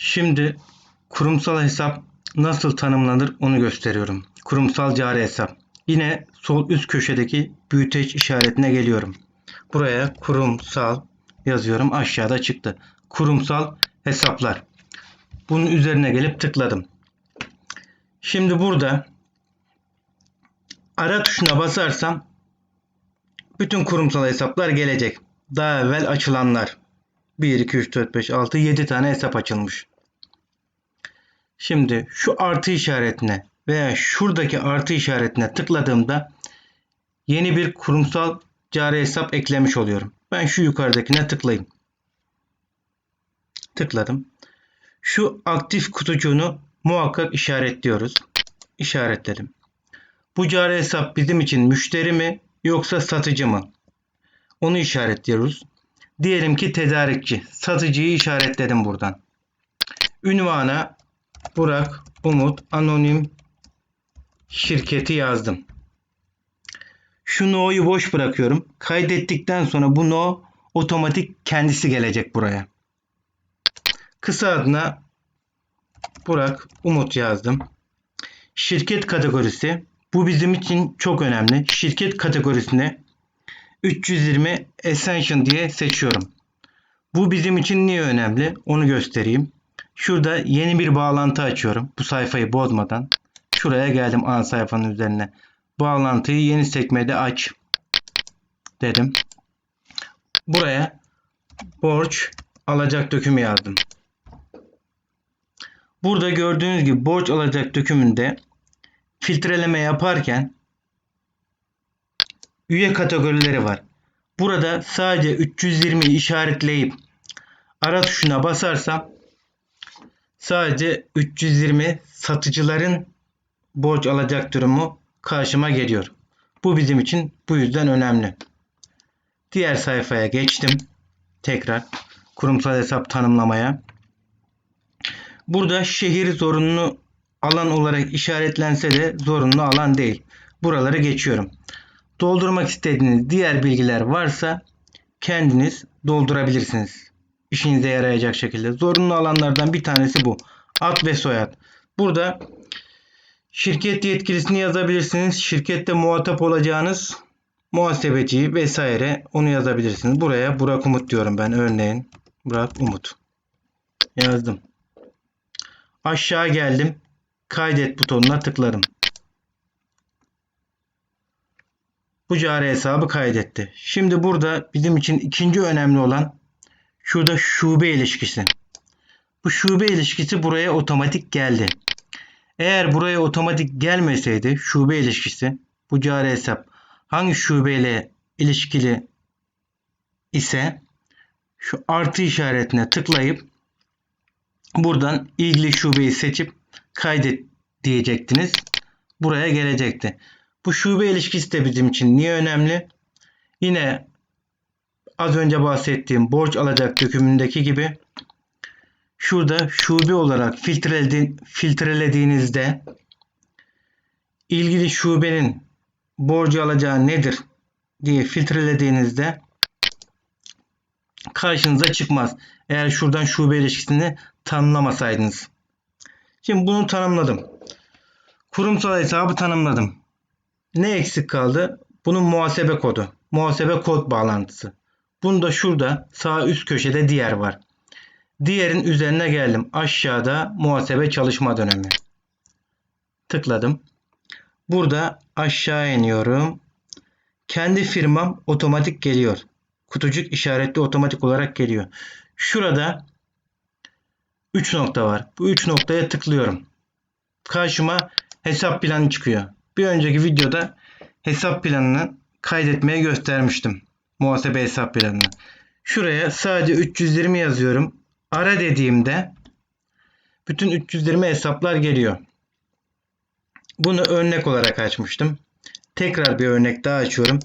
Şimdi kurumsal hesap nasıl tanımlanır onu gösteriyorum. Kurumsal cari hesap. Yine sol üst köşedeki büyüteç işaretine geliyorum. Buraya kurumsal yazıyorum. Aşağıda çıktı. Kurumsal hesaplar. Bunun üzerine gelip tıkladım. Şimdi burada ara tuşuna basarsam bütün kurumsal hesaplar gelecek. Daha evvel açılanlar. 1, 2, 3, 4, 5, 6, 7 tane hesap açılmış. Şimdi şu artı işaretine veya şuradaki artı işaretine tıkladığımda yeni bir kurumsal cari hesap eklemiş oluyorum. Ben şu yukarıdakine tıklayayım. Tıkladım. Şu aktif kutucuğunu muhakkak işaretliyoruz. İşaretledim. Bu cari hesap bizim için müşteri mi yoksa satıcı mı? Onu işaretliyoruz. Diyelim ki tedarikçi. Satıcıyı işaretledim buradan. Ünvana Burak Umut Anonim şirketi yazdım. Şu no'yu boş bırakıyorum. Kaydettikten sonra bu no otomatik kendisi gelecek buraya. Kısa adına Burak Umut yazdım. Şirket kategorisi. Bu bizim için çok önemli. Şirket kategorisine 320 Ascension diye seçiyorum. Bu bizim için niye önemli? Onu göstereyim. Şurada yeni bir bağlantı açıyorum. Bu sayfayı bozmadan. Şuraya geldim ana sayfanın üzerine. Bağlantıyı yeni sekmede aç dedim. Buraya borç alacak dökümü yazdım. Burada gördüğünüz gibi borç alacak dökümünde filtreleme yaparken üye kategorileri var. Burada sadece 320 işaretleyip ara tuşuna basarsam sadece 320 satıcıların borç alacak durumu karşıma geliyor. Bu bizim için bu yüzden önemli. Diğer sayfaya geçtim. Tekrar kurumsal hesap tanımlamaya. Burada şehir zorunlu alan olarak işaretlense de zorunlu alan değil. Buraları geçiyorum. Doldurmak istediğiniz diğer bilgiler varsa kendiniz doldurabilirsiniz. İşinize yarayacak şekilde. Zorunlu alanlardan bir tanesi bu. Ad ve soyad. Burada şirket yetkilisini yazabilirsiniz. Şirkette muhatap olacağınız muhasebeciyi vesaire onu yazabilirsiniz. Buraya Burak Umut diyorum ben örneğin. Burak Umut. Yazdım. Aşağı geldim. Kaydet butonuna tıkladım. Bu cari hesabı kaydetti. Şimdi burada bizim için ikinci önemli olan şurada şube ilişkisi. Bu şube ilişkisi buraya otomatik geldi. Eğer buraya otomatik gelmeseydi şube ilişkisi bu cari hesap hangi şubeyle ilişkili ise şu artı işaretine tıklayıp buradan ilgili şubeyi seçip kaydet diyecektiniz. Buraya gelecekti. Bu şube ilişkisi de bizim için niye önemli? Yine az önce bahsettiğim borç alacak dökümündeki gibi şurada şube olarak filtreledi, filtrelediğinizde ilgili şubenin borcu alacağı nedir diye filtrelediğinizde karşınıza çıkmaz. Eğer şuradan şube ilişkisini tanımlamasaydınız. Şimdi bunu tanımladım. Kurumsal hesabı tanımladım. Ne eksik kaldı? Bunun muhasebe kodu. Muhasebe kod bağlantısı. Bunda şurada sağ üst köşede diğer var. Diğerin üzerine geldim. Aşağıda muhasebe çalışma dönemi. Tıkladım. Burada aşağı iniyorum. Kendi firmam otomatik geliyor. Kutucuk işaretli otomatik olarak geliyor. Şurada 3 nokta var. Bu 3 noktaya tıklıyorum. Karşıma hesap planı çıkıyor. Bir önceki videoda hesap planını kaydetmeye göstermiştim. Muhasebe hesap planını. Şuraya sadece 320 yazıyorum. Ara dediğimde bütün 320 hesaplar geliyor. Bunu örnek olarak açmıştım. Tekrar bir örnek daha açıyorum.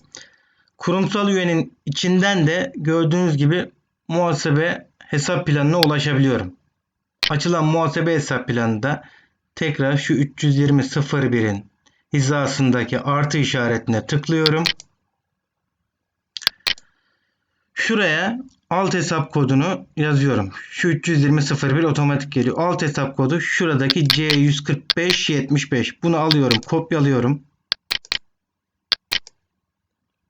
Kurumsal üyenin içinden de gördüğünüz gibi muhasebe hesap planına ulaşabiliyorum. Açılan muhasebe hesap planında tekrar şu 320.01'in hizasındaki artı işaretine tıklıyorum. Şuraya alt hesap kodunu yazıyorum. Şu 32001 otomatik geliyor. Alt hesap kodu şuradaki C14575. Bunu alıyorum, kopyalıyorum.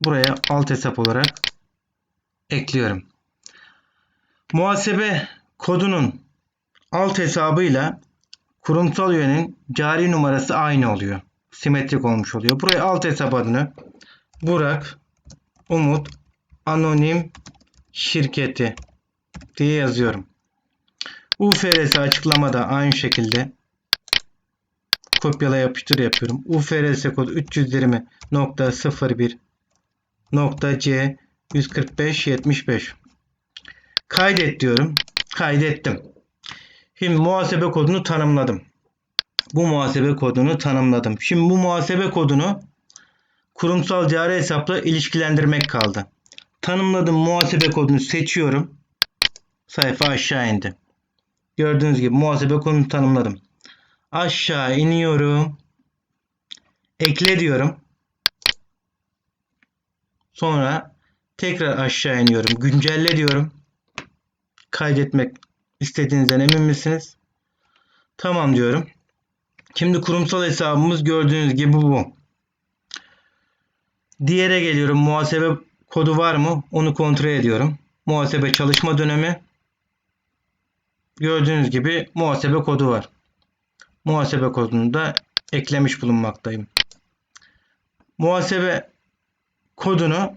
Buraya alt hesap olarak ekliyorum. Muhasebe kodunun alt hesabıyla kurumsal üyenin cari numarası aynı oluyor. Simetrik olmuş oluyor. Buraya alt hesap adını Burak Umut Anonim Şirketi diye yazıyorum. UFRS açıklamada aynı şekilde kopyala yapıştır yapıyorum. UFRS kodu 320.01 C 14575 Kaydet diyorum. Kaydettim. Şimdi muhasebe kodunu tanımladım. Bu muhasebe kodunu tanımladım. Şimdi bu muhasebe kodunu kurumsal cari hesapla ilişkilendirmek kaldı. Tanımladım muhasebe kodunu seçiyorum. Sayfa aşağı indi. Gördüğünüz gibi muhasebe kodunu tanımladım. Aşağı iniyorum. Ekle diyorum. Sonra tekrar aşağı iniyorum. Güncelle diyorum. Kaydetmek istediğinizden emin misiniz? Tamam diyorum. Şimdi kurumsal hesabımız gördüğünüz gibi bu. Diğere geliyorum. Muhasebe kodu var mı? Onu kontrol ediyorum. Muhasebe çalışma dönemi. Gördüğünüz gibi muhasebe kodu var. Muhasebe kodunu da eklemiş bulunmaktayım. Muhasebe kodunu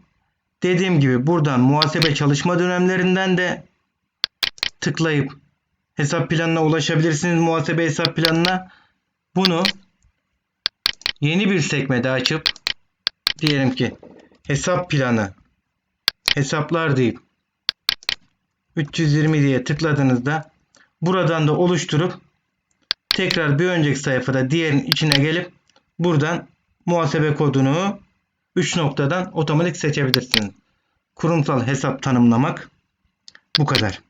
dediğim gibi buradan muhasebe çalışma dönemlerinden de tıklayıp hesap planına ulaşabilirsiniz. Muhasebe hesap planına bunu yeni bir sekmede açıp diyelim ki hesap planı hesaplar deyip 320 diye tıkladığınızda buradan da oluşturup tekrar bir önceki sayfada diğerin içine gelip buradan muhasebe kodunu 3 noktadan otomatik seçebilirsiniz. Kurumsal hesap tanımlamak bu kadar.